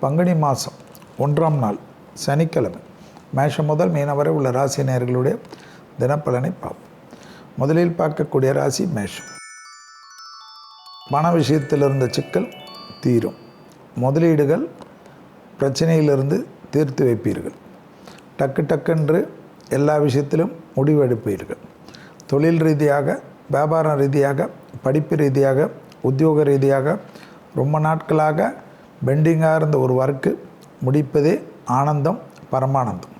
பங்குனி மாதம் ஒன்றாம் நாள் சனிக்கிழமை மேஷம் முதல் மீனம் வரை உள்ள ராசி நேர்களுடைய தினப்பலனை பார்ப்போம். முதலில் பார்க்கக்கூடிய ராசி மேஷம். பண விஷயத்தில் இருந்த சிக்கல் தீரும். முதலீடுகள் பிரச்சனையிலிருந்து தீர்த்து வைப்பீர்கள். டக்கு டக்குன்று எல்லா விஷயத்திலும் முடிவெடுப்பீர்கள் தொழில் ரீதியாக வியாபாரம் ரீதியாக படிப்பு ரீதியாக உத்தியோக ரீதியாக ரொம்ப நாட்களாக பெண்டிங்காக இருந்த ஒரு ஒர்க்கு முடிப்பதே ஆனந்தம் பரமானந்தம்.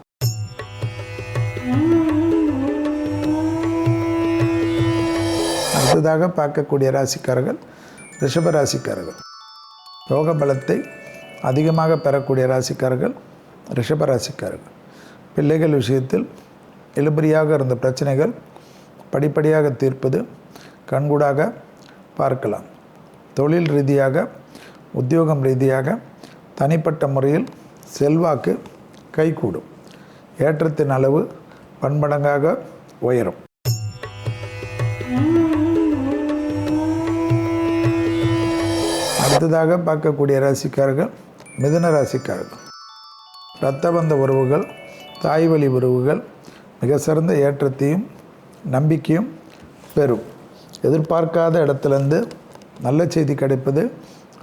அடுத்ததாக பார்க்கக்கூடிய ராசிக்காரர்கள் ரிஷப ராசிக்காரர்கள். யோக பலத்தை அதிகமாக பெறக்கூடிய ராசிக்காரர்கள் ரிஷப ராசிக்காரர்கள். பிள்ளைகள் விஷயத்தில் இழுபறியாக இருந்த பிரச்சனைகள் படிப்படியாக தீர்ப்பது கண்கூடாக பார்க்கலாம். தொழில் ரீதியாக உத்தியோகம் ரீதியாக தனிப்பட்ட முறையில் செல்வாக்கு கைகூடும். ஏற்றத்தின் அளவு பன்மடங்காக உயரும். அடுத்ததாக பார்க்கக்கூடிய ராசிக்காரர்கள் மிதன ராசிக்காரர்கள். இரத்தபந்த உறவுகள் தாய் வழி உறவுகள் மிக சிறந்த ஏற்றத்தையும் நம்பிக்கையும் பெறும். எதிர்பார்க்காத இடத்துலேருந்து நல்ல செய்தி கிடைப்பது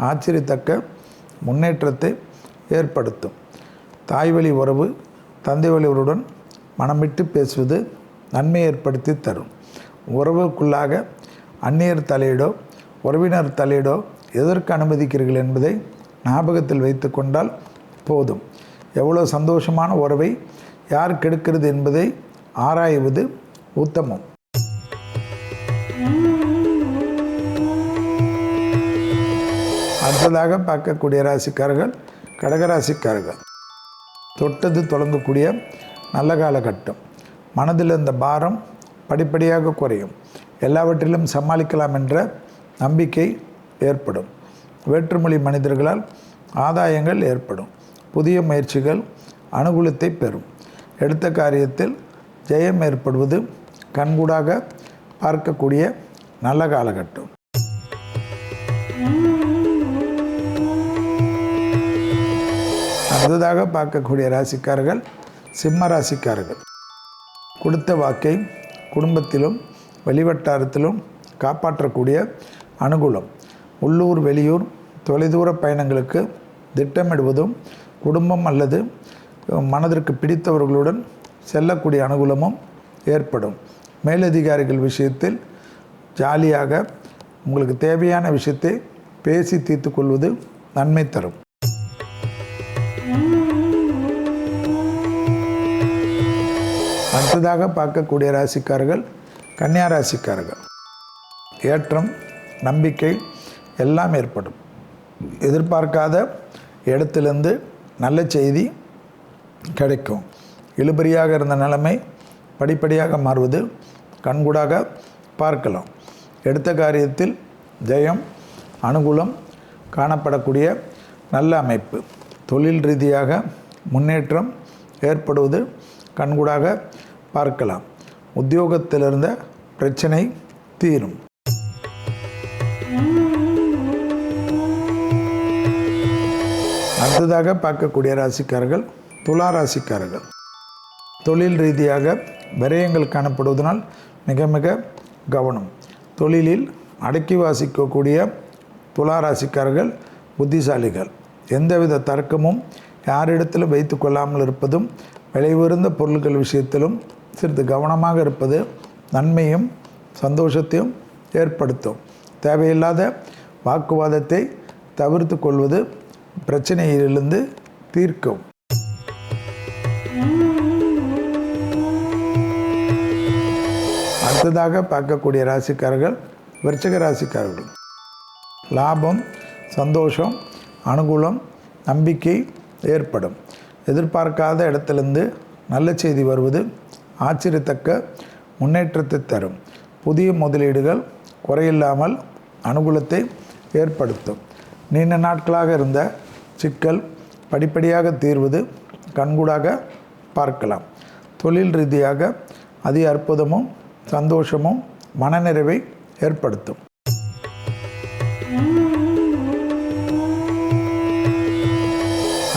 ஆச்சரியத்தக்க முன்னேற்றத்தை ஏற்படுத்தும். தாய்வழி உறவு தந்தை வழி உறவுடன் மனமிட்டு பேசுவது நன்மை ஏற்படுத்தி தரும். உறவுக்குள்ளாக அந்நியர் தலையிடோ உறவினர் தலையிடோ எதற்கு அனுமதிக்கிறீர்கள் என்பதை ஞாபகத்தில் வைத்து கொண்டால் போதும். எவ்வளோ சந்தோஷமான உறவை யார் கெடுக்கிறது என்பதை ஆராய்வது உத்தமம். அடுத்ததாக பார்க்கக்கூடிய ராசிக்காரர்கள் கடகராசிக்காரர்கள் தொட்டது தொடங்கக்கூடிய நல்ல காலகட்டம். மனதில் இருந்த பாரம் படிப்படியாக குறையும். எல்லாவற்றிலும் சமாளிக்கலாம் என்ற நம்பிக்கை ஏற்படும். வேற்றுமொழி மனிதர்களால் ஆதாயங்கள் ஏற்படும். புதிய முயற்சிகள் அனுகூலத்தை பெறும். எடுத்த காரியத்தில் ஜெயம் ஏற்படுவது கண்கூடாக பார்க்கக்கூடிய நல்ல காலகட்டம். அடுத்ததாக பார்க்கக்கூடிய ராசிக்காரர்கள் சிம்ம ராசிக்காரர்கள். கொடுத்த வாக்கை குடும்பத்திலும் வெளிவட்டாரத்திலும் காப்பாற்றக்கூடிய அனுகூலம். உள்ளூர் வெளியூர் தொலைதூர பயணங்களுக்கு திட்டமிடுவதும் குடும்பம் அல்லது மனதிற்கு பிடித்தவர்களுடன் செல்லக்கூடிய அனுகூலமும் ஏற்படும். மேலதிகாரிகள் விஷயத்தில் ஜாலியாக உங்களுக்கு தேவையான விஷயத்தை பேசி தீர்த்து கொள்வது நன்மை தரும். அடுத்ததாக பார்க்கக்கூடிய ராசிக்காரர்கள் கன்னியா ராசிக்காரர்கள். ஏற்றம் நம்பிக்கை எல்லாம் ஏற்படும். எதிர்பார்க்காத இடத்துலேருந்து நல்ல செய்தி கிடைக்கும். இழுபறியாக இருந்த நிலைமை படிப்படியாக மாறுவது கண்கூடாக பார்க்கலாம். எடுத்த காரியத்தில் ஜெயம் அனுகூலம் காணப்படக்கூடிய நல்ல அமைப்பு. தொழில் ரீதியாக முன்னேற்றம் ஏற்படுவது கண்கூடாக பார்க்கலாம். உத்தியோகத்திலிருந்த பிரச்சனை தீரும். அடுத்ததாக பார்க்கக்கூடிய ராசிக்காரர்கள் துலா ராசிக்காரர்கள். தொழில் ரீதியாக விரயங்கள் காணப்படுவதனால் மிக மிக கவனம். தொழிலில் அடக்கி வாசிக்கக்கூடிய துலா ராசிக்காரர்கள் புத்திசாலிகள். எந்தவித தர்க்கமும் யாரிடத்திலும் வைத்து கொள்ளாமல் இருப்பதும் விலை உயர்ந்த பொருட்கள் விஷயத்திலும் சிறிது கவனமாக இருப்பது நன்மையும் சந்தோஷத்தையும் ஏற்படுத்தும். தேவையில்லாத வாக்குவாதத்தை தவிர்த்து கொள்வது பிரச்சனையிலிருந்து தீர்க்கும். அடுத்ததாக பார்க்கக்கூடிய ராசிக்காரர்கள் விருச்சக ராசிக்காரர்கள். லாபம் சந்தோஷம் அனுகூலம் நம்பிக்கை ஏற்படும். எதிர்பார்க்காத இடத்துலேருந்து நல்ல செய்தி வருவது ஆச்சரியத்தக்க முன்னேற்றத்தை தரும். புதிய முதலீடுகள் குறையில்லாமல் அனுகூலத்தை ஏற்படுத்தும். நீண்ட நாட்களாக இருந்த சிக்கல் படிப்படியாக தீர்வது கண்கூடாக பார்க்கலாம். தொழில் ரீதியாக அதி அற்புதமும் சந்தோஷமும் மனநிறைவை ஏற்படுத்தும்.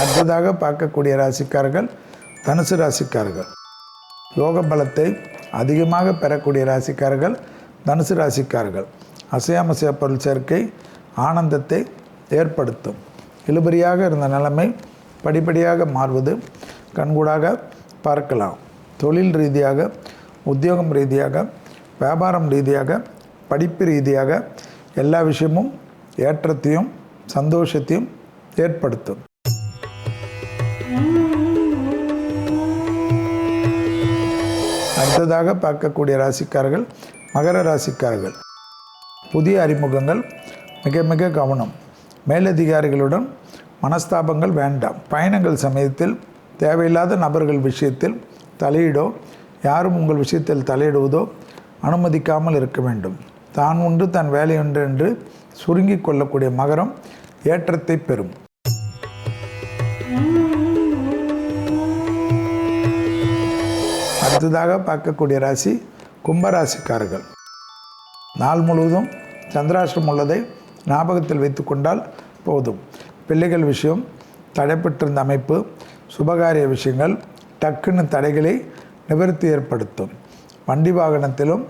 அடுத்ததாக பார்க்கக்கூடிய ராசிக்காரர்கள் தனுசு ராசிக்காரர்கள். யோக பலத்தை அதிகமாக பெறக்கூடிய ராசிக்காரர்கள் தனுசு ராசிக்காரர்கள். அசையாமசைய பொருள் சேர்க்கை ஆனந்தத்தை ஏற்படுத்தும். இழுபறியாக இருந்த நிலைமை படிப்படியாக மாறுவது கண்கூடாக பார்க்கலாம். தொழில் ரீதியாக உத்தியோகம் ரீதியாக வியாபாரம் ரீதியாக படிப்பு ரீதியாக எல்லா விஷயமும் ஏற்றத்தையும் சந்தோஷத்தையும் ஏற்படுத்தும். அடுத்ததாக பார்க்கக்கூடிய ராசிக்காரர்கள் மகர ராசிக்காரர்கள். புதிய அறிமுகங்கள் மிக மிக கவனம். மேலதிகாரிகளுடன் மனஸ்தாபங்கள் வேண்டாம். பயணங்கள் சமயத்தில் தேவையில்லாத நபர்கள் விஷயத்தில் தலையிடோ யாரும் உங்கள் விஷயத்தில் தலையிடுவதோ அனுமதிக்காமல் இருக்க வேண்டும். தான் உண்டு தன் வேலை உண்டு என்று சுருங்கிக் கொள்ளக்கூடிய மகரம் ஏற்றத்தை பெறும். அடுத்ததாக பார்க்கக்கூடிய ராசி கும்பராசிக்காரர்கள். நாள் முழுவதும் சந்திராஷ்டிரம் உள்ளதை ஞாபகத்தில் வைத்துக்கொண்டால் போதும். பிள்ளைகள் விஷயம் தடைப்பட்டிருந்த அமைப்பு சுபகாரிய விஷயங்கள் டக்குன்னு தடைகளை நிவர்த்தி ஏற்படுத்தும். வண்டி வாகனத்திலும்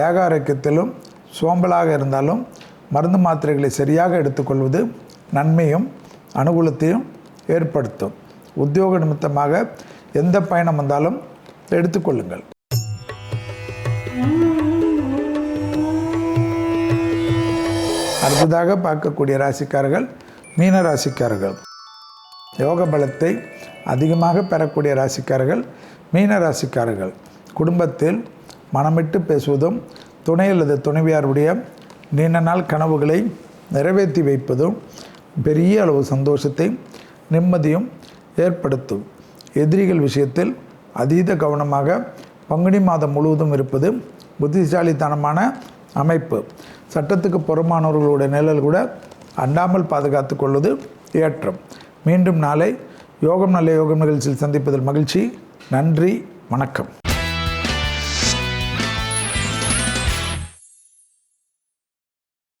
தேக ஆரோக்கியத்திலும் சோம்பலாக இருந்தாலும் மருந்து மாத்திரைகளை சரியாக எடுத்துக்கொள்வது நன்மையும் அனுகூலத்தையும் ஏற்படுத்தும். உத்தியோக நிமித்தமாக எந்த பயணம் வந்தாலும் எடுத்துக்கொள்ளுங்கள். அடுத்ததாக பார்க்கக்கூடிய ராசிக்காரர்கள் மீன ராசிக்காரர்கள். யோக பலத்தை அதிகமாக பெறக்கூடிய ராசிக்காரர்கள் மீன ராசிக்காரர்கள். குடும்பத்தில் மனமிட்டு பேசுவதும் துணை அல்லது துணைவியாருடைய நீண்ட நாள் கனவுகளை நிறைவேற்றி வைப்பதும் பெரிய அளவு சந்தோஷத்தை நிம்மதியும் ஏற்படுத்தும். எதிரிகள் விஷயத்தில் அதீத கவனமாக பங்குனி மாதம் முழுவதும் இருப்பது புத்திசாலித்தனமான அமைப்பு. சட்டத்துக்கு புறமானவர்களுடைய நிழல் கூட அண்டாமல் பாதுகாத்து கொள்வது ஏற்றம். மீண்டும் நாளை யோகம் நல்ல யோகம் நிகழ்ச்சியில் சந்திப்பதில் மகிழ்ச்சி. நன்றி வணக்கம்.